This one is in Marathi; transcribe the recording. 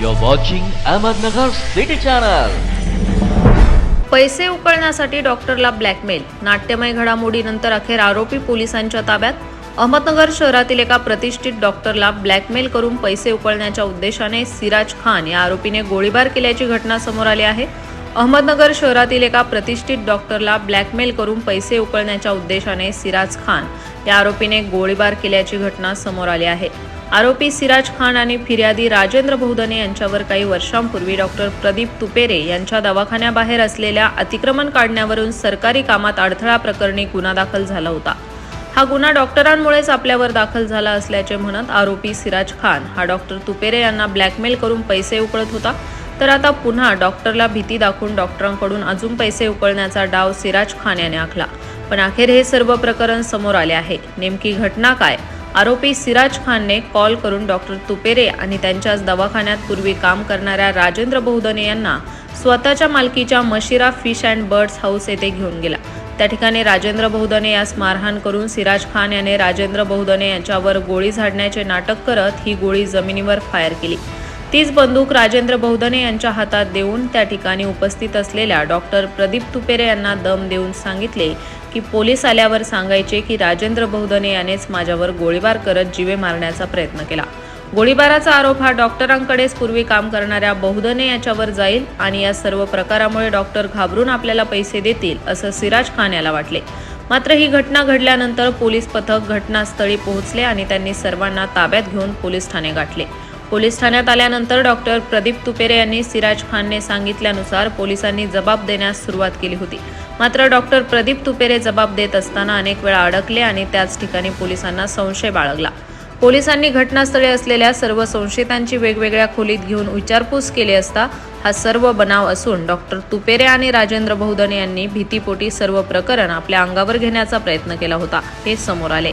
You're watching Ahmednagar City Channel. पैसे उकळण्यासाठी डॉक्टरला ब्लॅकमेल नाट्यमय घडामोडीनंतर अखेर आरोपी पोलिसांच्या ताब्यात. अहमदनगर शहरातील एका प्रतिष्ठित डॉक्टरला ब्लॅकमेल करून पैसे उकळण्याच्या उद्देशाने सिराज खान या आरोपीने गोळीबार केल्याची घटना समोर आली आहे. अहमदनगर शहरातील एका प्रतिष्ठित डॉक्टरला ब्लॅकमेल करून पैसे उकळण्याच्या उद्देशाने सिराज खान या आरोपीने गोळीबार केल्याची घटना समोर आली आहे. आरोपी सिराज खान आणि फिर्यादी राजेंद्र बहुदने यांच्यावर काही वर्षांपूर्वी डॉक्टर प्रदीप तुपेरे यांच्या दवाखान्याबाहेर असलेल्या अतिक्रमण काढण्यावरून सरकारी कामात अडथळा प्रकरणी गुन्हा दाखल झाला होता. हा गुन्हा डॉक्टरांमुळेच आपल्यावर दाखल झाला असल्याचे म्हणत आरोपी सिराज खान हा डॉक्टर तुपेरे यांना ब्लॅकमेल करून पैसे उकळत होता. तर आता पुन्हा डॉक्टरला भीती दाखवून डॉक्टरांकडून अजून पैसे उकळण्याचा डाव सिराज खान याने आखला. पण अखेर हे सर्व प्रकरण समोर आले आहे. नेमकी घटना काय? आरोपी सिराज खानने कॉल करून डॉक्टर तुपेरे आणि त्यांच्याच दवाखान्यात पूर्वी काम करणाऱ्या राजेंद्र बहुदने यांना स्वतःच्या मालकीच्या Mashira fish and birds house येथे घेऊन गेला. त्या ठिकाणी राजेंद्र बहुदने यास मारहाण करून सिराज खान याने राजेंद्र बहुदने यांच्यावर गोळी झाडण्याचे नाटक करत ही गोळी जमिनीवर फायर केली. तीच बंदूक राजेंद्र बहुदने यांच्या हातात देऊन त्या ठिकाणी उपस्थित असलेल्या डॉक्टर प्रदीप तुपेरे यांना दम देऊन सांगितले की पोलीस आल्यावर सांगायचे की राजेंद्र बहुदने यानेच माझ्यावर गोळीबार करत जीवे मारण्याचा प्रयत्न केला. गोळीबाराचा आरोप हा डॉक्टरांकडेच पूर्वी काम करणाऱ्या बहुदने याच्यावर जाईल आणि या सर्व प्रकारामुळे डॉक्टर घाबरून आपल्याला पैसे देतील असं सिराज खान याला वाटले. मात्र ही घटना घडल्यानंतर पोलीस पथक घटनास्थळी पोहोचले आणि त्यांनी सर्वांना ताब्यात घेऊन पोलीस ठाणे गाठले. पोलीस ठाण्यात आल्यानंतर डॉक्टर प्रदीप तुपेरे यांनी सिराज खानने सांगितल्यानुसार पोलिसांनी जबाब देण्यास सुरुवात केली होती. मात्र डॉक्टर प्रदीप तुपेरे जबाब देत असताना अनेक वेळा अडकले आणि त्याच ठिकाणी पोलिसांना संशय बाळगला. पोलिसांनी घटनास्थळी असलेल्या सर्व संशयितांची वेगवेगळ्या खोलीत घेऊन विचारपूस केली असता हा सर्व बनाव असून डॉक्टर तुपेरे आणि राजेंद्र बहुदने यांनी भीतीपोटी सर्व प्रकरण आपल्या अंगावर घेण्याचा प्रयत्न केला होता हे समोर आले.